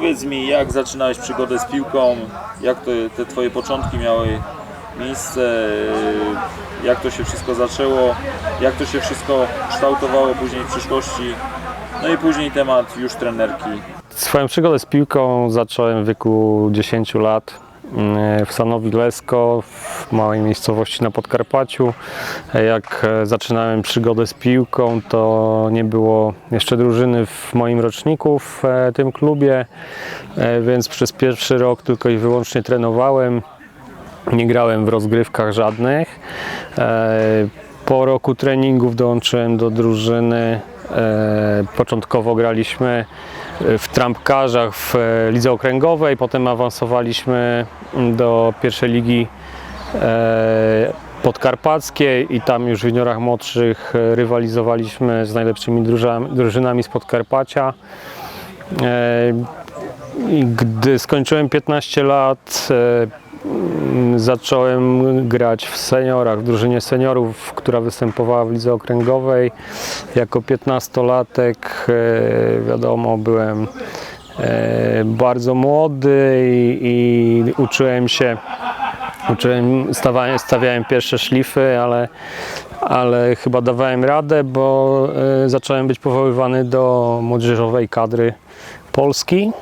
Powiedz mi, jak zaczynałeś przygodę z piłką, jak to, te Twoje początki miały miejsce, jak to się wszystko zaczęło, jak to się wszystko kształtowało później w przyszłości, no i później temat już trenerki. Swoją przygodę z piłką zacząłem w wieku 10 lat w Sanowi Lesko, w małej miejscowości na Podkarpaciu. Jak e, zaczynałem przygodę z piłką, to nie było jeszcze drużyny w moim roczniku w e, tym klubie, e, więc przez pierwszy rok tylko i wyłącznie trenowałem. Nie grałem w rozgrywkach żadnych. E, Po roku treningów dołączyłem do drużyny. E, Początkowo graliśmy w trampkarzach w e, lidze okręgowej, potem awansowaliśmy do pierwszej ligi e, podkarpackiej i tam już w juniorach młodszych e, rywalizowaliśmy z najlepszymi drużynami z Podkarpacia. Gdy skończyłem 15 lat, zacząłem grać w seniorach, w drużynie seniorów, która występowała w lidze okręgowej. Jako 15-latek, e, wiadomo, byłem e, bardzo młody i, i uczyłem się, uczyłem, stawałem, stawiałem pierwsze szlify, ale, ale chyba dawałem radę, bo e, zacząłem być powoływany do młodzieżowej kadry Polski.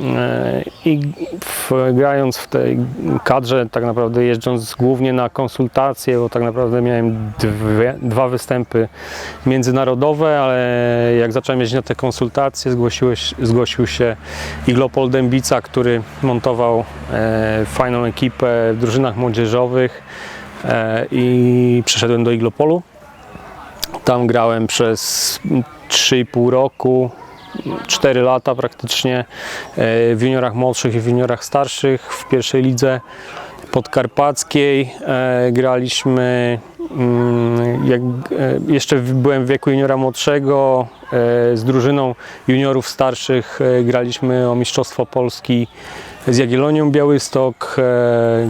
E, I w, grając w tej kadrze, tak naprawdę jeżdżąc głównie na konsultacje, bo tak naprawdę miałem dwie, dwa występy międzynarodowe, ale jak zacząłem jeździć na te konsultacje, zgłosił się Iglopol Dębica, który montował e, fajną ekipę w drużynach młodzieżowych e, i przeszedłem do Iglopolu. Tam grałem przez 3,5 roku, 4 lata praktycznie e, w juniorach młodszych i w juniorach starszych w pierwszej lidze podkarpackiej. E, Graliśmy, mm, jak e, jeszcze byłem w wieku juniora młodszego, z drużyną juniorów starszych graliśmy o Mistrzostwo Polski z Jagiellonią Białystok,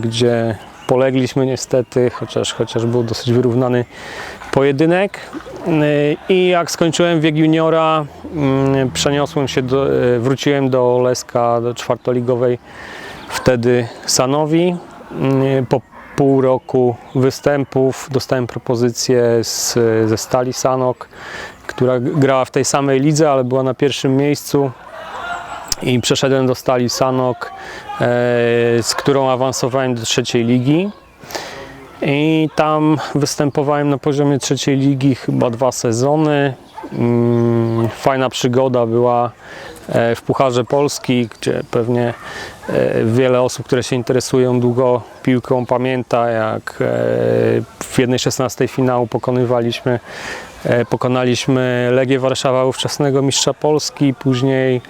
gdzie polegliśmy niestety, chociaż, chociaż był dosyć wyrównany pojedynek. Yy, I jak skończyłem wiek juniora, mm, przeniosłem się, do, yy, wróciłem do Leska, do czwartoligowej, wtedy Sanowi. Yy, Po pół roku występów dostałem propozycję z, ze Stali Sanok, która grała w tej samej lidze, ale była na pierwszym miejscu. I przeszedłem do Stali Sanok, z którą awansowałem do trzeciej ligi. I tam występowałem na poziomie trzeciej ligi chyba dwa sezony. Mm, Fajna przygoda była e, w Pucharze Polski, gdzie pewnie e, wiele osób, które się interesują długo piłką pamięta, jak e, w jednej 16 finału pokonywaliśmy, pokonaliśmy Legię Warszawa ówczesnego mistrza Polski, później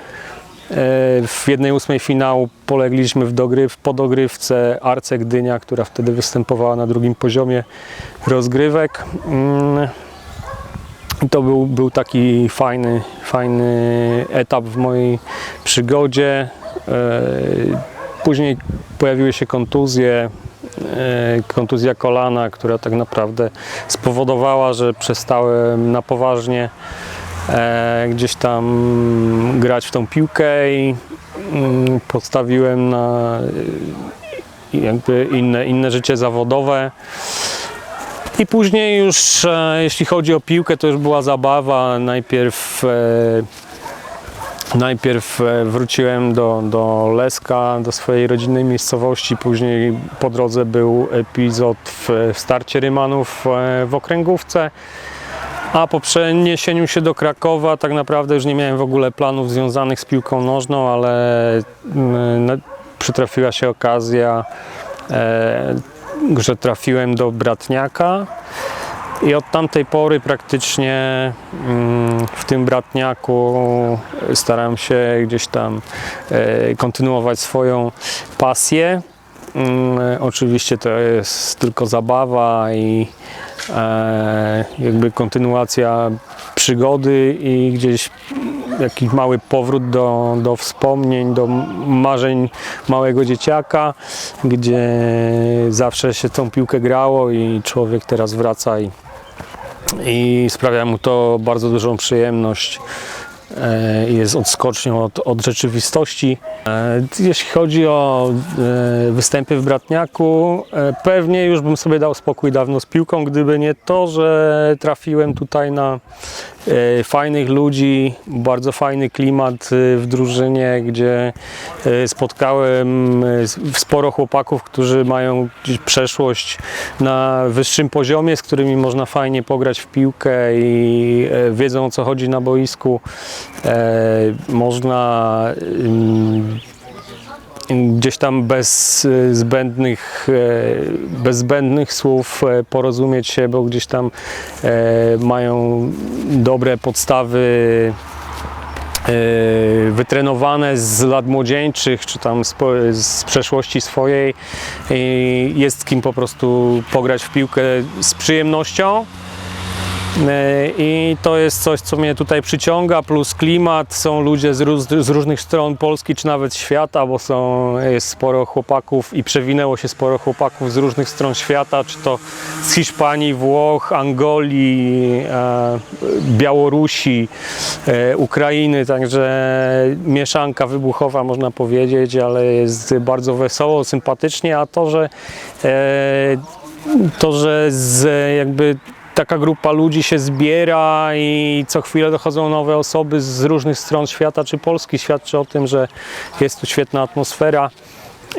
W jednej ósmej finału polegliśmy w dogryw, po dogrywce Arce Gdynia, która wtedy występowała na drugim poziomie rozgrywek. Mm, To był, był taki fajny, fajny etap w mojej przygodzie. E, Później pojawiły się kontuzje, e, kontuzja kolana, która tak naprawdę spowodowała, że przestałem na poważnie e, gdzieś tam grać w tą piłkę i mm, postawiłem na e, jakby inne, inne życie zawodowe. I później już, e, jeśli chodzi o piłkę, to już była zabawa. Najpierw, najpierw wróciłem do, do Leska, do swojej rodzinnej miejscowości. Później po drodze był epizod w, starcie Rymanów w okręgówce. A po przeniesieniu się do Krakowa tak naprawdę już nie miałem w ogóle planów związanych z piłką nożną, ale mm, przytrafiła się okazja, e, że trafiłem do Bratniaka i od tamtej pory praktycznie mm, w tym Bratniaku staram się gdzieś tam e, kontynuować swoją pasję. Mm, Oczywiście to jest tylko zabawa i e, jakby kontynuacja przygody i gdzieś jakiś mały powrót do, do wspomnień, do marzeń małego dzieciaka, gdzie zawsze się tą piłkę grało i człowiek teraz wraca i, i sprawia mu to bardzo dużą przyjemność. E, jest odskocznią od, od rzeczywistości. E, Jeśli chodzi o e, występy w Bratniaku, pewnie już bym sobie dał spokój dawno z piłką, gdyby nie to, że trafiłem tutaj na fajnych ludzi, bardzo fajny klimat e, w drużynie, gdzie e, spotkałem e, sporo chłopaków, którzy mają przeszłość na wyższym poziomie, z którymi można fajnie pograć w piłkę i e, wiedzą o co chodzi na boisku. E, Można gdzieś tam bez e, zbędnych, e, bez zbędnych słów e, porozumieć się, bo gdzieś tam mają dobre podstawy wytrenowane z lat młodzieńczych, czy tam z, przeszłości swojej jest kim po prostu pograć w piłkę z przyjemnością. E, I to jest coś, co mnie tutaj przyciąga, plus klimat. Są ludzie z, róz- z różnych stron Polski, czy nawet świata, bo są, jest sporo chłopaków i przewinęło się sporo chłopaków z różnych stron świata, czy to z Hiszpanii, Włoch, Angolii, e, Białorusi, e, Ukrainy, także mieszanka wybuchowa można powiedzieć, ale jest bardzo wesoło, sympatycznie, a to, że to, że z jakby taka grupa ludzi się zbiera i co chwilę dochodzą nowe osoby z różnych stron świata czy Polski, świadczy o tym, że jest tu świetna atmosfera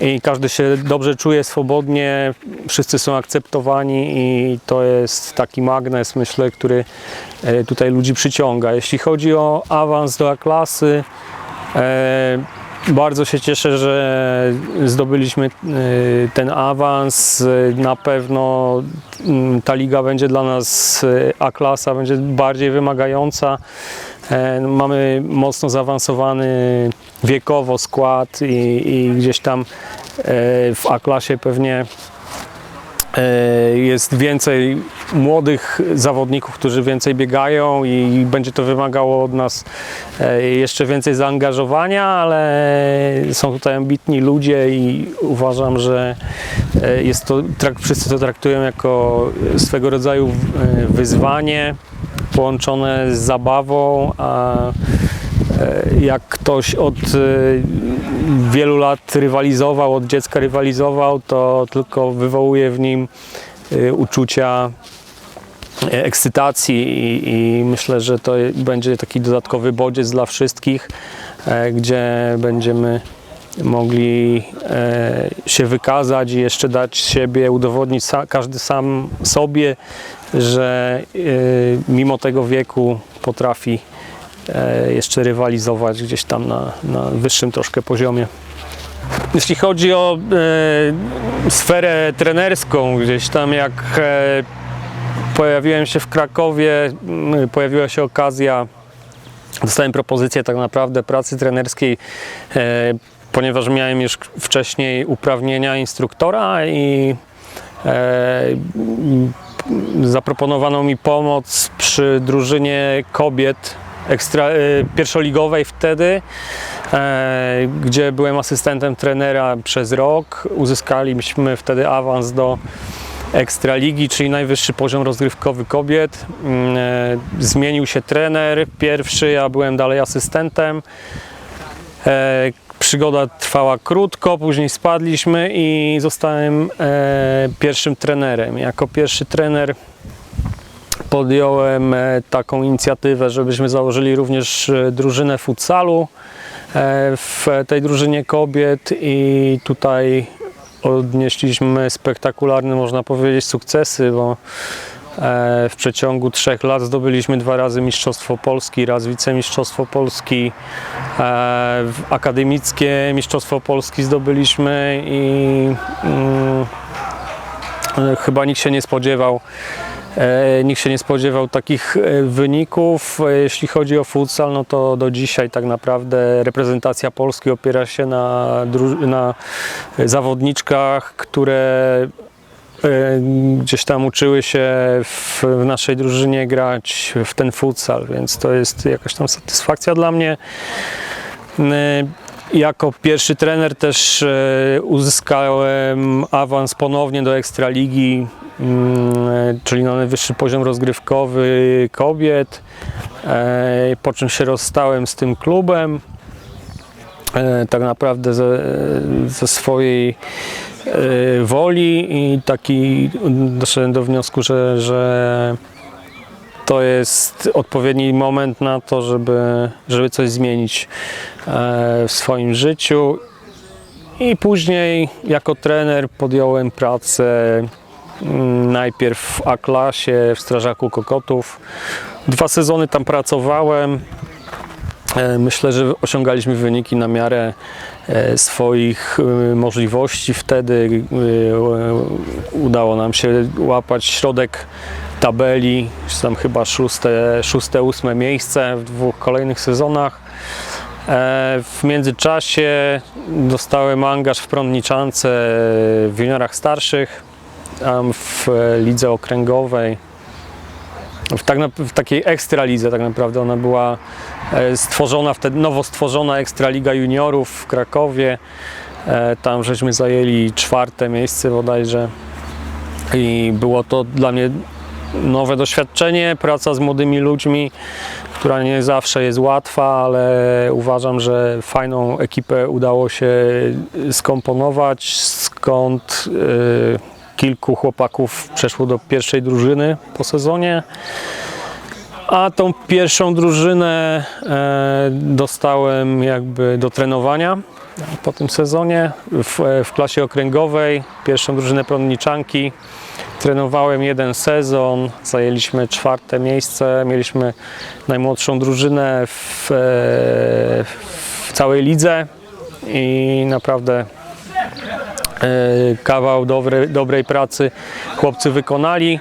i każdy się dobrze czuje swobodnie, wszyscy są akceptowani i to jest taki magnes, myślę, który e, tutaj ludzi przyciąga. Jeśli chodzi o awans do A-klasy, e, bardzo się cieszę, że zdobyliśmy e, ten awans. Na pewno mm, ta liga będzie dla nas e, A-klasa, będzie bardziej wymagająca. E, Mamy mocno zaawansowany wiekowo skład i, i gdzieś tam e, w A-klasie pewnie jest więcej młodych zawodników, którzy więcej biegają i będzie to wymagało od nas e, jeszcze więcej zaangażowania, ale są tutaj ambitni ludzie i uważam, że e, jest to, wszyscy to traktują jako swego rodzaju e, wyzwanie połączone z zabawą, a e, jak ktoś od e, wielu lat rywalizował, od dziecka rywalizował, to tylko wywołuje w nim e, uczucia e, ekscytacji i, i myślę, że to będzie taki dodatkowy bodziec dla wszystkich, e, gdzie będziemy mogli e, się wykazać i jeszcze dać siebie, udowodnić każdy sam sobie, że e, mimo tego wieku potrafi jeszcze rywalizować gdzieś tam na, na wyższym troszkę poziomie. Jeśli chodzi o e, sferę trenerską, gdzieś tam jak e, pojawiłem się w Krakowie, m, pojawiła się okazja, dostałem propozycję tak naprawdę pracy trenerskiej, e, ponieważ miałem już wcześniej uprawnienia instruktora i e, zaproponowano mi pomoc przy drużynie kobiet ekstra, e, pierwszoligowej wtedy, e, gdzie byłem asystentem trenera przez rok. Uzyskaliśmy wtedy awans do Ekstraligi, czyli najwyższy poziom rozgrywkowy kobiet. Mm, e, Zmienił się trener pierwszy, ja byłem dalej asystentem. E, Przygoda trwała krótko, później spadliśmy i zostałem pierwszym trenerem. Jako pierwszy trener podjąłem e, taką inicjatywę, żebyśmy założyli również e, drużynę futsalu e, w tej drużynie kobiet i tutaj odnieśliśmy spektakularne, można powiedzieć, sukcesy, bo w przeciągu trzech lat zdobyliśmy dwa razy Mistrzostwo Polski, raz wicemistrzostwo Polski, akademickie Mistrzostwo Polski zdobyliśmy i mm, chyba nikt się nie spodziewał Nikt się nie spodziewał takich e, wyników. E, Jeśli chodzi o futsal, no to do dzisiaj tak naprawdę reprezentacja Polski opiera się na, na zawodniczkach, które e, gdzieś tam uczyły się w naszej drużynie grać w ten futsal, więc to jest jakaś tam satysfakcja dla mnie. Jako pierwszy trener też e, uzyskałem awans ponownie do Ekstraligi, mm, e, czyli na najwyższy poziom rozgrywkowy kobiet, e, po czym się rozstałem z tym klubem. Tak naprawdę ze, ze swojej woli i taki doszedłem do wniosku, że, że to jest odpowiedni moment na to, żeby, żeby coś zmienić e, w swoim życiu. I później jako trener podjąłem pracę mm, najpierw w A-klasie w Strażaku Kokotów. Dwa sezony tam pracowałem. E, Myślę, że osiągaliśmy wyniki na miarę e, swoich możliwości. Wtedy udało nam się łapać środek tabeli, czy tam chyba szóste, szóste ósme miejsce w dwóch kolejnych sezonach. E, W międzyczasie dostałem angaż w Prądniczance w juniorach starszych, w lidze okręgowej w, tak, w takiej ekstralidze tak naprawdę ona była e, stworzona wtedy, nowo stworzona Ekstraliga Juniorów w Krakowie. E, Tam żeśmy zajęli czwarte miejsce bodajże i było to dla mnie nowe doświadczenie, praca z młodymi ludźmi, która nie zawsze jest łatwa, ale uważam, że fajną ekipę udało się skomponować, skąd e, kilku chłopaków przeszło do pierwszej drużyny po sezonie. A tą pierwszą drużynę e, dostałem jakby do trenowania po tym sezonie w, w klasie okręgowej. Pierwszą drużynę prądniczanki. Trenowałem jeden sezon, zajęliśmy czwarte miejsce, mieliśmy najmłodszą drużynę w, e, w całej lidze i naprawdę e, kawał dobrej pracy chłopcy wykonali.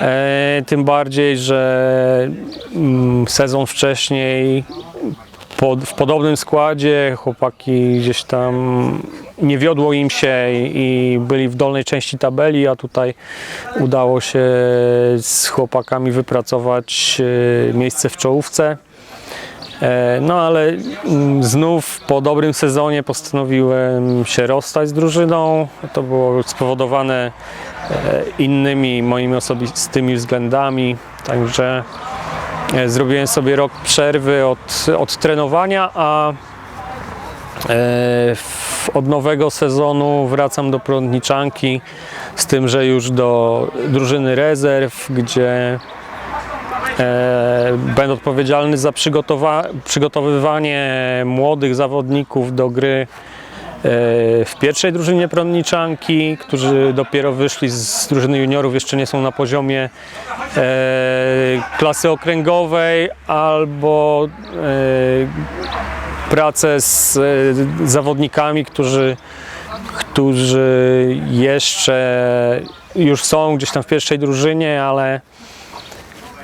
E, tym bardziej, że mm, sezon wcześniej w podobnym składzie chłopaki gdzieś tam nie wiodło im się i, byli w dolnej części tabeli, a tutaj udało się z chłopakami wypracować e, miejsce w czołówce. E, No ale mm, znów po dobrym sezonie postanowiłem się rozstać z drużyną. To było spowodowane e, innymi moimi osobistymi względami, także zrobiłem sobie rok przerwy od, od trenowania, a od nowego sezonu wracam do Prądniczanki z tym, że już do drużyny rezerw, gdzie E, Będę odpowiedzialny za przygotowywanie młodych zawodników do gry e, w pierwszej drużynie prądniczanki, którzy dopiero wyszli z drużyny juniorów, jeszcze nie są na poziomie e, klasy okręgowej albo e, pracę z e, zawodnikami, którzy, którzy jeszcze już są gdzieś tam w pierwszej drużynie, ale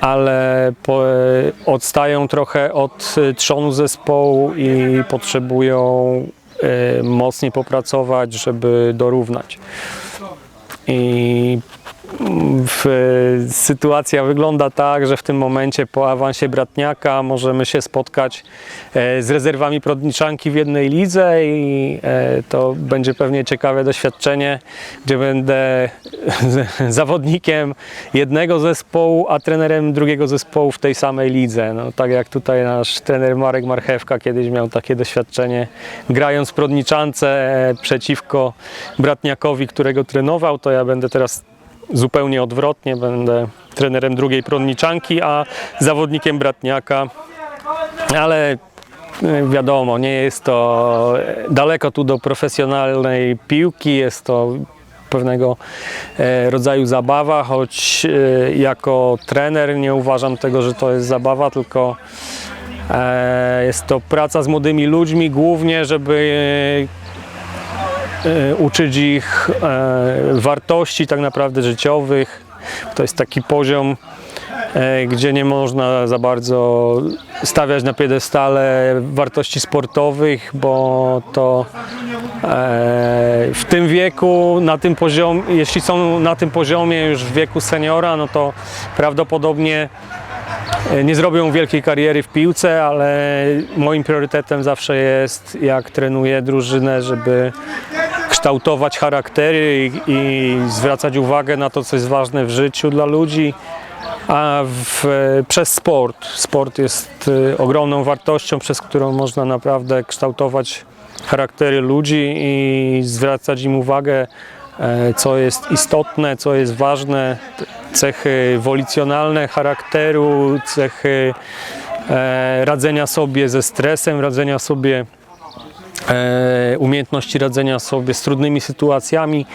ale po, odstają trochę od e, trzonu zespołu i potrzebują e, mocniej popracować, żeby dorównać. I sytuacja wygląda tak, że w tym momencie po awansie Bratniaka możemy się spotkać e, z rezerwami Prodniczanki w jednej lidze i e, to będzie pewnie ciekawe doświadczenie, gdzie będę zawodnikiem jednego zespołu, a trenerem drugiego zespołu w tej samej lidze. No, tak jak tutaj nasz trener Marek Marchewka kiedyś miał takie doświadczenie, grając Prodniczance e, przeciwko Bratniakowi, którego trenował, to ja będę teraz zupełnie odwrotnie, będę trenerem drugiej Prodniczanki, a zawodnikiem Bratniaka, ale e, wiadomo, nie jest to e, daleko tu do profesjonalnej piłki, jest to pewnego e, rodzaju zabawa, choć jako trener nie uważam tego, że to jest zabawa, tylko jest to praca z młodymi ludźmi, głównie, żeby uczyć ich e, wartości tak naprawdę życiowych. To jest taki poziom, e, gdzie nie można za bardzo stawiać na piedestale wartości sportowych, bo to e, w tym wieku, na tym poziomie, jeśli są na tym poziomie już w wieku seniora, no to prawdopodobnie e, nie zrobią wielkiej kariery w piłce, ale moim priorytetem zawsze jest, jak trenuję drużynę, żeby kształtować charaktery i, i zwracać uwagę na to, co jest ważne w życiu dla ludzi, a w, przez sport. Sport jest e, ogromną wartością, przez którą można naprawdę kształtować charaktery ludzi i zwracać im uwagę, e, co jest istotne, co jest ważne, cechy wolicjonalne charakteru, cechy e, radzenia sobie ze stresem, radzenia sobie e, umiejętności radzenia sobie z trudnymi sytuacjami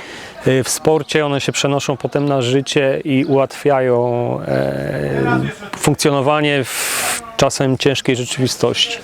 e, w sporcie. One się przenoszą potem na życie i ułatwiają e, funkcjonowanie w czasem ciężkiej rzeczywistości.